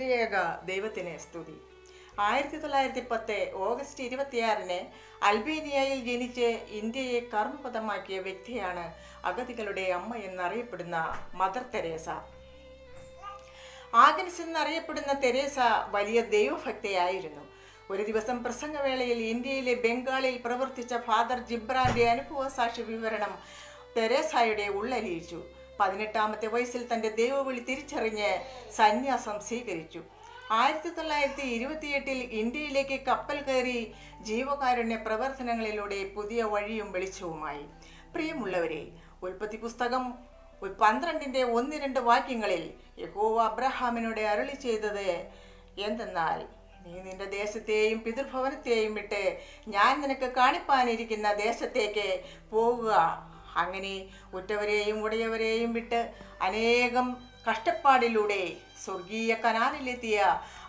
ത്രിയേക ദൈവത്തിന് സ്തുതി. ആയിരത്തി തൊള്ളായിരത്തി പത്ത് ഓഗസ്റ്റ് ഇരുപത്തിയാറിന് അൽബേനിയയിൽ ജനിച്ച് ഇന്ത്യയെ കർമ്മപദമാക്കിയ വ്യക്തിയാണ് അഗതികളുടെ അമ്മ എന്നറിയപ്പെടുന്ന മദർ തെരേസ. ആഗൻസ് എന്നറിയപ്പെടുന്ന തെരേസ വലിയ ദൈവഭക്തയായിരുന്നു. ഒരു ദിവസം പ്രസംഗവേളയിൽ ഇന്ത്യയിലെ ബംഗാളിൽ പ്രവർത്തിച്ച ഫാദർ ജിബ്രാന്റെ അനുഭവ സാക്ഷി വിവരണം തെരേസായുടെ ഉള്ളലിയിച്ചു പതിനെട്ടാമത്തെ വയസ്സിൽ തന്റെ ദൈവവിളി തിരിച്ചറിഞ്ഞ് സന്യാസം സ്വീകരിച്ചു. ആയിരത്തി തൊള്ളായിരത്തി ഇരുപത്തിയെട്ടിൽ ഇന്ത്യയിലേക്ക് കപ്പൽ കയറി ജീവകാരുണ്യ പ്രവർത്തനങ്ങളിലൂടെ പുതിയ വഴിയും വെളിച്ചവുമായി. പ്രിയമുള്ളവരെ ഉൽപ്പത്തി പുസ്തകം പന്ത്രണ്ടിന്റെ ഒന്ന് രണ്ട് വാക്യങ്ങളിൽ യഹോവ അബ്രഹാമിനോട് അരളി ചെയ്തത് എന്തെന്നാൽ നീ നിന്റെ ദേശത്തെയും പിതൃഭവനത്തെയും വിട്ട് ഞാൻ നിനക്ക് കാണിപ്പാനിരിക്കുന്ന ദേശത്തേക്ക് പോകുക അങ്ങനെ ഉറ്റവരെയും ഉടയവരെയും വിട്ട് അനേകം കഷ്ടപ്പാടിലൂടെ സ്വർഗീയ കനാലിലെത്തിയ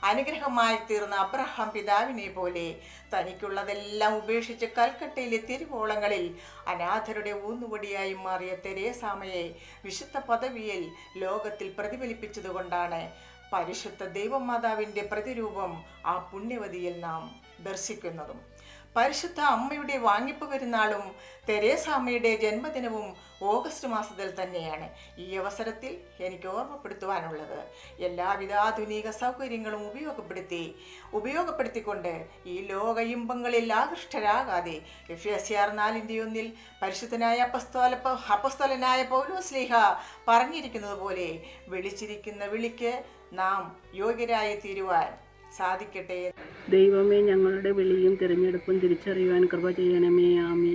അനുഗ്രഹമായി തീർന്ന അബ്രഹാം പിതാവിനെ പോലെ തനിക്കുള്ളതെല്ലാം ഉപേക്ഷിച്ച് കൽക്കട്ടയിലെ തിരുവോളങ്ങളിൽ അനാഥരുടെ ഊന്നുവടിയായി മാറിയ തെരേസാമയെ വിശുദ്ധ പദവിയിൽ ലോകത്തിൽ പ്രതിഫലിപ്പിച്ചതുകൊണ്ടാണ് പരിശുദ്ധ ദൈവമാതാവിന്റെ പ്രതിരൂപം ആ പുണ്യവതിയിൽ നാം ദർശിക്കുന്നതും. പരിശുദ്ധ അമ്മയുടെ വാങ്ങിപ്പ് പെരുന്നാളും തെരേസാമ്മയുടെ ജന്മദിനവും ഓഗസ്റ്റ് മാസത്തിൽ തന്നെയാണ് ഈ അവസരത്തിൽ എനിക്ക് ഓർമ്മപ്പെടുത്തുവാനുള്ളത്. എല്ലാവിധ ആധുനിക സൗകര്യങ്ങളും ഉപയോഗപ്പെടുത്തി ഉപയോഗപ്പെടുത്തിക്കൊണ്ട് ഈ ലോക ഇമ്പങ്ങളിൽ ആകൃഷ്ടരാകാതെ എഫ് എസ് ആർ നാലിന്റെ ഒന്നിൽ പരിശുദ്ധനായ അപ്പസ്തോല അപ്പസ്തോലനായ പൗലോസ്ലിഹ പറഞ്ഞിരിക്കുന്നത് പോലെ വിളിച്ചിരിക്കുന്ന വിളിക്ക് നാം യോഗ്യരായി തീരുവാൻ സാധിക്കട്ടെ. ദൈവമേ ഞങ്ങളുടെ വിളിയും തിരഞ്ഞെടുപ്പും തിരിച്ചറിയുവാൻ കൃപ ചെയ്യണമേ. ആമേ